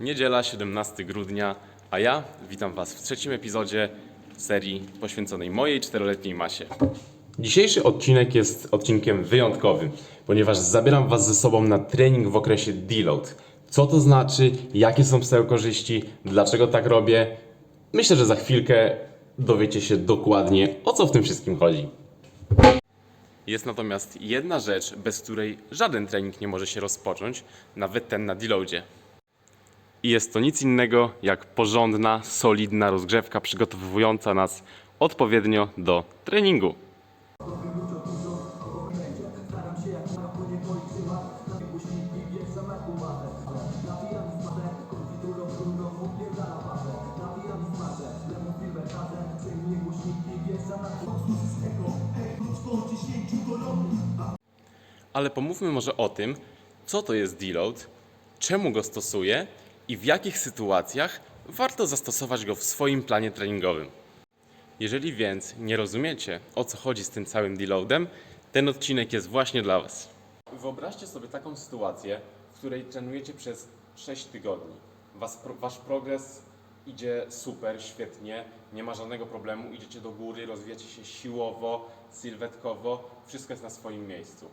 Niedziela, 17 grudnia, a ja witam Was w trzecim epizodzie serii poświęconej mojej czteroletniej masie. Dzisiejszy odcinek jest odcinkiem wyjątkowym, ponieważ zabieram Was ze sobą na trening w okresie deload. Co to znaczy, jakie są z tego korzyści, dlaczego tak robię? Myślę, że za chwilkę dowiecie się dokładnie, o co w tym wszystkim chodzi. Jest natomiast jedna rzecz, bez której żaden trening nie może się rozpocząć, nawet ten na deloadzie. I jest to nic innego jak porządna, solidna rozgrzewka przygotowująca nas odpowiednio do treningu. Ale pomówmy może o tym, co to jest deload, czemu go stosuję i w jakich sytuacjach warto zastosować go w swoim planie treningowym. Jeżeli więc nie rozumiecie, o co chodzi z tym całym deloadem, ten odcinek jest właśnie dla Was. Wyobraźcie sobie taką sytuację, w której trenujecie przez 6 tygodni. Was, wasz progres idzie super, świetnie, nie ma żadnego problemu, idziecie do góry, rozwijacie się siłowo, sylwetkowo, wszystko jest na swoim miejscu.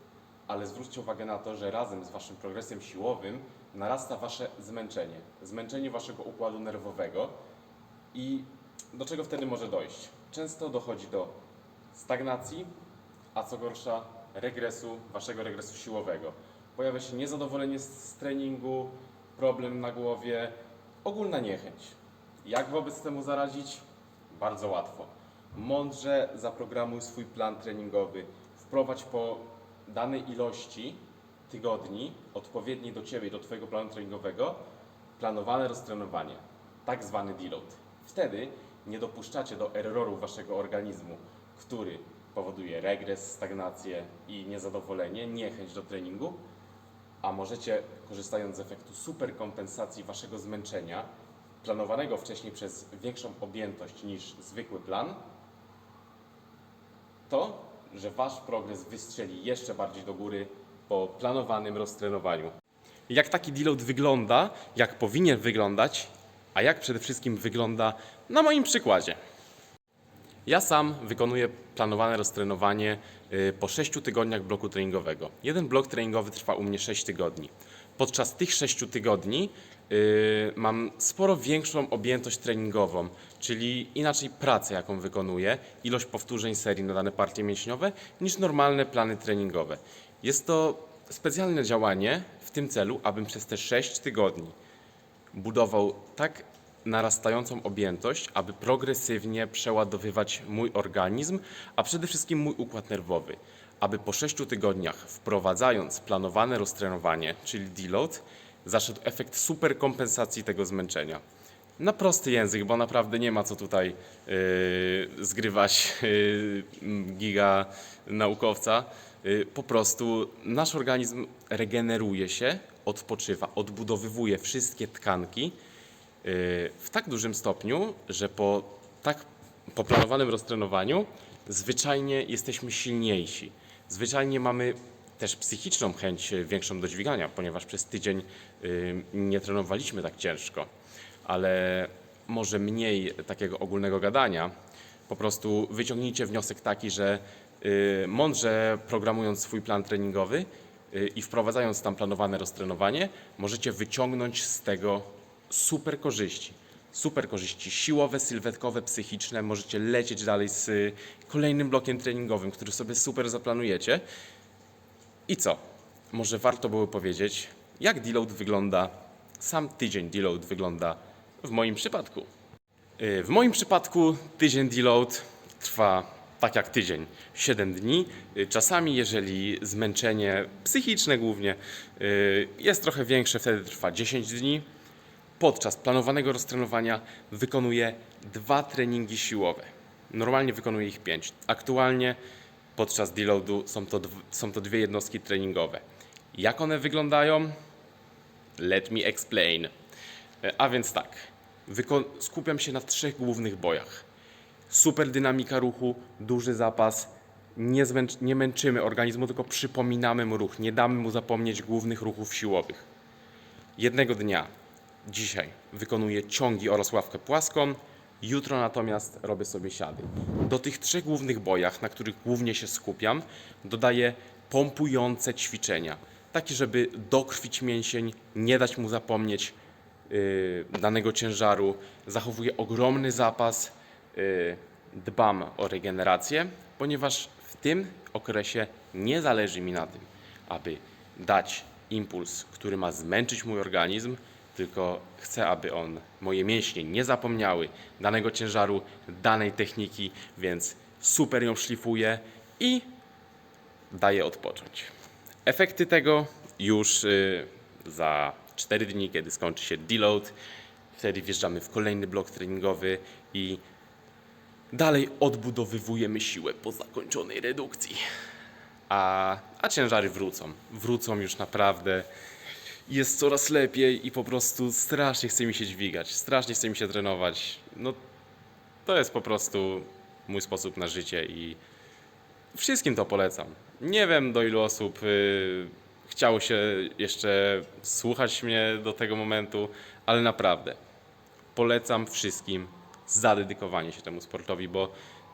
Ale zwróćcie uwagę na to, że razem z waszym progresem siłowym narasta wasze zmęczenie, zmęczenie waszego układu nerwowego i do czego wtedy może dojść? Często dochodzi do stagnacji, a co gorsza, regresu, waszego regresu siłowego. Pojawia się niezadowolenie z, treningu, problem na głowie, ogólna niechęć. Jak wobec temu zaradzić? Bardzo łatwo. Mądrze zaprogramuj swój plan treningowy, wprowadź po danej ilości tygodni, odpowiedniej do Ciebie do Twojego planu treningowego, planowane roztrenowanie, tak zwany deload. Wtedy nie dopuszczacie do errorów Waszego organizmu, który powoduje regres, stagnację i niezadowolenie, niechęć do treningu, a możecie, korzystając z efektu superkompensacji Waszego zmęczenia, planowanego wcześniej przez większą objętość niż zwykły plan, to, że Wasz progres wystrzeli jeszcze bardziej do góry po planowanym roztrenowaniu. Jak taki deload wygląda, jak powinien wyglądać, a jak przede wszystkim wygląda na moim przykładzie. Ja sam wykonuję planowane roztrenowanie y, po 6 tygodniach bloku treningowego. Jeden blok treningowy trwa u mnie 6 tygodni. Podczas tych 6 tygodni y, mam sporo większą objętość treningową, czyli inaczej pracę, jaką wykonuję, ilość powtórzeń serii na dane partie mięśniowe, niż normalne plany treningowe. Jest to specjalne działanie w tym celu, abym przez te 6 tygodni budował tak narastającą objętość, aby progresywnie przeładowywać mój organizm, a przede wszystkim mój układ nerwowy. Aby po 6 tygodniach wprowadzając planowane roztrenowanie, czyli deload, zaszedł efekt superkompensacji tego zmęczenia. Na prosty język, bo naprawdę nie ma co tutaj yy, zgrywać yy, giga naukowca. Yy, po prostu nasz organizm regeneruje się, odpoczywa, odbudowywuje wszystkie tkanki yy, w tak dużym stopniu, że po tak poplanowanym roztrenowaniu zwyczajnie jesteśmy silniejsi. Zwyczajnie mamy też psychiczną chęć y, większą do dźwigania, ponieważ przez tydzień y, nie trenowaliśmy tak ciężko. Ale może mniej takiego ogólnego gadania. Po prostu wyciągnijcie wniosek taki, że y, mądrze programując swój plan treningowy y, i wprowadzając tam planowane roztrenowanie, możecie wyciągnąć z tego super korzyści. Super korzyści siłowe, sylwetkowe, psychiczne. Możecie lecieć dalej z y, kolejnym blokiem treningowym, który sobie super zaplanujecie. I co? Może warto było powiedzieć, jak deload wygląda, sam tydzień deload wygląda w moim przypadku. Yy, W moim przypadku tydzień deload trwa tak jak tydzień, 7 dni. Yy, Czasami, jeżeli zmęczenie psychiczne głównie yy, jest trochę większe, wtedy trwa 10 dni. Podczas planowanego roztrenowania wykonuję dwa treningi siłowe. Normalnie wykonuję ich pięć. Aktualnie podczas deloadu są to, są to dwie jednostki treningowe. Jak one wyglądają? Let me explain. E, A więc tak, skupiam się na trzech głównych bojach. Super dynamika ruchu, duży zapas, nie, nie męczymy organizmu, tylko przypominamy mu ruch, nie damy mu zapomnieć głównych ruchów siłowych. Jednego dnia dzisiaj wykonuję ciągi oraz ławkę płaską, jutro natomiast robię sobie siady. Do tych trzech głównych bojach, na których głównie się skupiam, dodaję pompujące ćwiczenia. Takie, żeby dokrwić mięsień, nie dać mu zapomnieć yy, danego ciężaru. Zachowuję ogromny zapas, yy, dbam o regenerację, ponieważ w tym okresie nie zależy mi na tym, aby dać impuls, który ma zmęczyć mój organizm, tylko chcę, aby on, moje mięśnie nie zapomniały danego ciężaru, danej techniki, więc super ją szlifuję i daję odpocząć. Efekty tego już y, za 4 dni, kiedy skończy się deload. Wtedy wjeżdżamy w kolejny blok treningowy i dalej odbudowywujemy siłę po zakończonej redukcji. A, a ciężary wrócą. Wrócą już naprawdę. Jest coraz lepiej i po prostu strasznie chce mi się dźwigać, strasznie chce mi się trenować. No to jest po prostu mój sposób na życie i wszystkim to polecam. Nie wiem do ilu osób y, chciało się jeszcze słuchać mnie do tego momentu, ale naprawdę polecam wszystkim zadedykowanie się temu sportowi, bo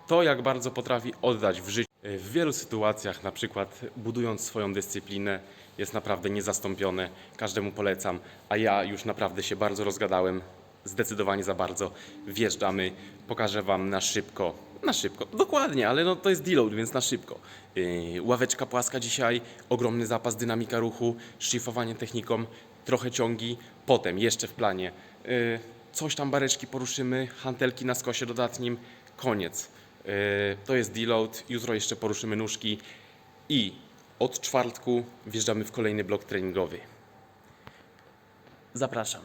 to jak bardzo potrafi oddać w życiu. Y, W wielu sytuacjach, na przykład budując swoją dyscyplinę, jest naprawdę niezastąpione. Każdemu polecam, a ja już naprawdę się bardzo rozgadałem. Zdecydowanie za bardzo. Wjeżdżamy, pokażę Wam na szybko. Na szybko, dokładnie, ale no to jest deload, więc na szybko. Yy, ławeczka płaska dzisiaj, ogromny zapas, dynamika ruchu, szlifowanie techniką, trochę ciągi, potem jeszcze w planie yy, coś tam bareczki poruszymy, hantelki na skosie dodatnim, koniec. Yy, to jest deload, jutro jeszcze poruszymy nóżki i od czwartku wjeżdżamy w kolejny blok treningowy. Zapraszam.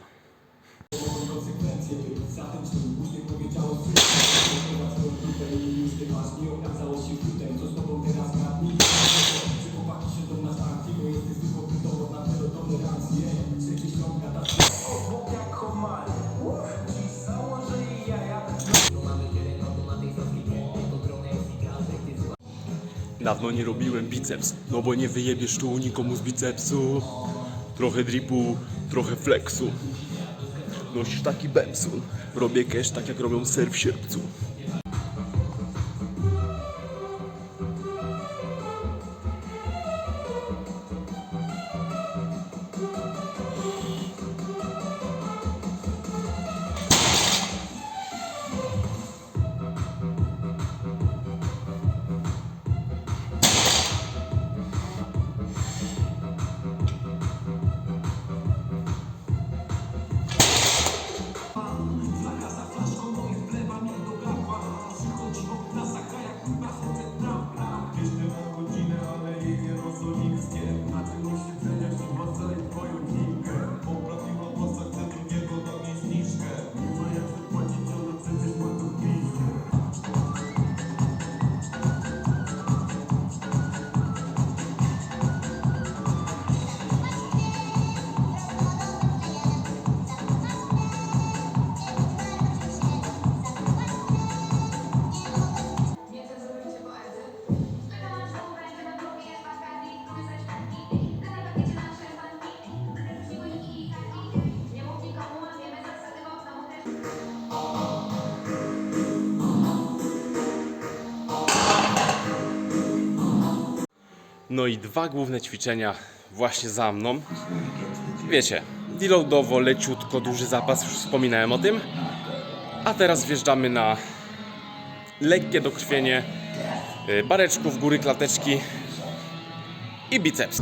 Dawno nie robiłem biceps, no bo nie wyjebiesz tu nikomu z bicepsu. Trochę dripu, trochę flexu. Nosisz taki bepsun. Robię cash tak jak robią ser w sierpcu. No i dwa główne ćwiczenia właśnie za mną. Wiecie, deloadowo, leciutko, duży zapas, już wspominałem o tym. A teraz wjeżdżamy na lekkie dokrwienie y, bareczków, góry klateczki i biceps.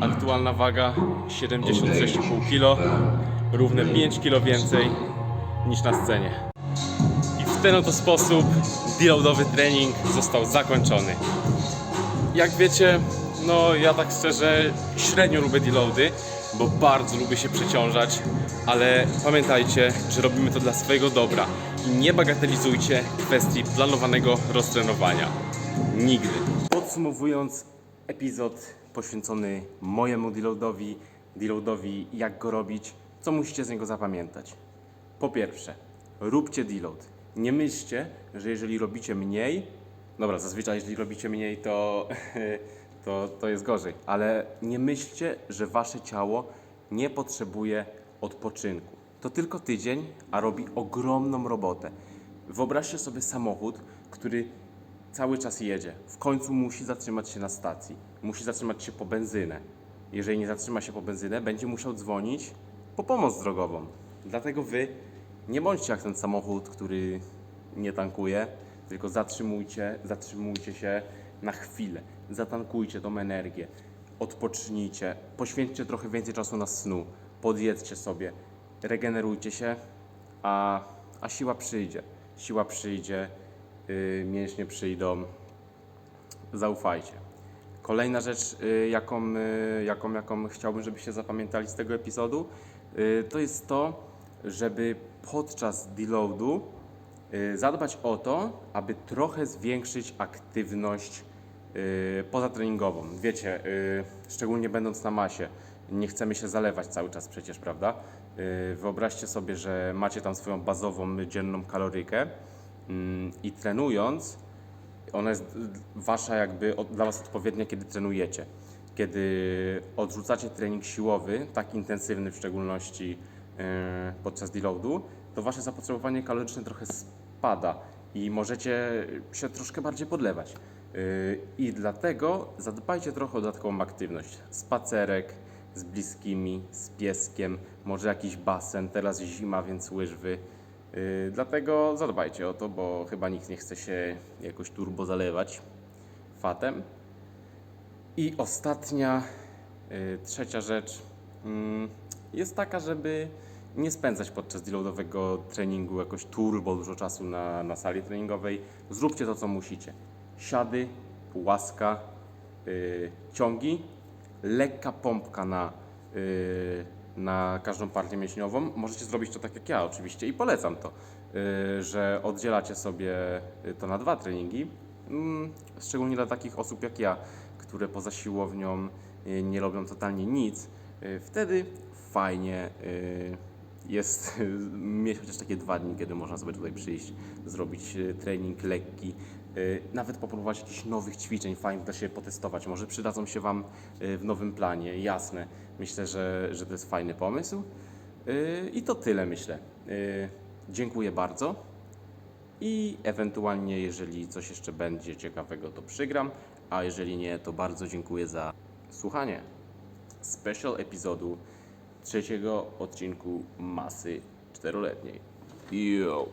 Aktualna waga 76,5 kg, równe 5 kg więcej niż na scenie. I w ten oto sposób deloadowy trening został zakończony. Jak wiecie, no ja tak szczerze średnio lubię deloady, bo bardzo lubię się przeciążać, ale pamiętajcie, że robimy to dla swojego dobra i nie bagatelizujcie kwestii planowanego roztrenowania. Nigdy. Podsumowując epizod poświęcony mojemu deloadowi, deloadowi jak go robić, co musicie z niego zapamiętać. Po pierwsze, róbcie deload. Nie myślcie, że jeżeli robicie mniej, dobra, zazwyczaj jeżeli robicie mniej, to, to, to jest gorzej, ale nie myślcie, że wasze ciało nie potrzebuje odpoczynku. To tylko tydzień, a robi ogromną robotę. Wyobraźcie sobie samochód, który cały czas jedzie. W końcu musi zatrzymać się na stacji. Musi zatrzymać się po benzynę. Jeżeli nie zatrzyma się po benzynę, będzie musiał dzwonić po pomoc drogową. Dlatego wy nie bądźcie jak ten samochód, który nie tankuje, tylko zatrzymujcie, zatrzymujcie się na chwilę. Zatankujcie tą energię. Odpocznijcie. Poświęćcie trochę więcej czasu na snu. Podjedzcie sobie. Regenerujcie się, a, a siła przyjdzie. Siła przyjdzie, mięśnie przyjdą. Zaufajcie. Kolejna rzecz, y, jaką, y, jaką, jaką chciałbym, żebyście zapamiętali z tego epizodu, y, to jest to, żeby podczas deloadu y, zadbać o to, aby trochę zwiększyć aktywność y, pozatreningową. Wiecie, y, szczególnie będąc na masie, nie chcemy się zalewać cały czas przecież, prawda? Y, Wyobraźcie sobie, że macie tam swoją bazową dzienną kalorykę i trenując, ona jest wasza jakby dla was odpowiednia, kiedy trenujecie. Kiedy odrzucacie trening siłowy, tak intensywny w szczególności yy, podczas deloadu, to wasze zapotrzebowanie kaloryczne trochę spada i możecie się troszkę bardziej podlewać. Yy, I dlatego zadbajcie trochę o dodatkową aktywność. Spacerek z bliskimi, z pieskiem, może jakiś basen, teraz zima, więc łyżwy. Yy, dlatego zadbajcie o to, bo chyba nikt nie chce się jakoś turbo zalewać fatem. I ostatnia, yy, trzecia rzecz mm, jest taka, żeby nie spędzać podczas deloadowego treningu jakoś turbo dużo czasu na, na sali treningowej. Zróbcie to, co musicie. Siady, łaska, yy, ciągi, lekka pompka na, na każdą partię mięśniową. Możecie zrobić to tak jak ja oczywiście i polecam to, yy, że oddzielacie sobie to na dwa treningi. Mm, szczególnie dla takich osób jak ja, które poza siłownią yy, nie robią totalnie nic. Wtedy fajnie jest mieć chociaż takie dwa dni, kiedy można sobie tutaj przyjść, zrobić trening lekki, nawet popróbować jakichś nowych ćwiczeń, fajnych da się potestować. Może przydadzą się Wam yy, w nowym planie, jasne. Myślę, że, że to jest fajny pomysł. Yy, I to tyle, myślę. Dziękuję bardzo. I ewentualnie, jeżeli coś jeszcze będzie ciekawego, to przygram. A jeżeli nie, to bardzo dziękuję za słuchanie special epizodu trzeciego odcinku Masy Czteroletniej. Yo!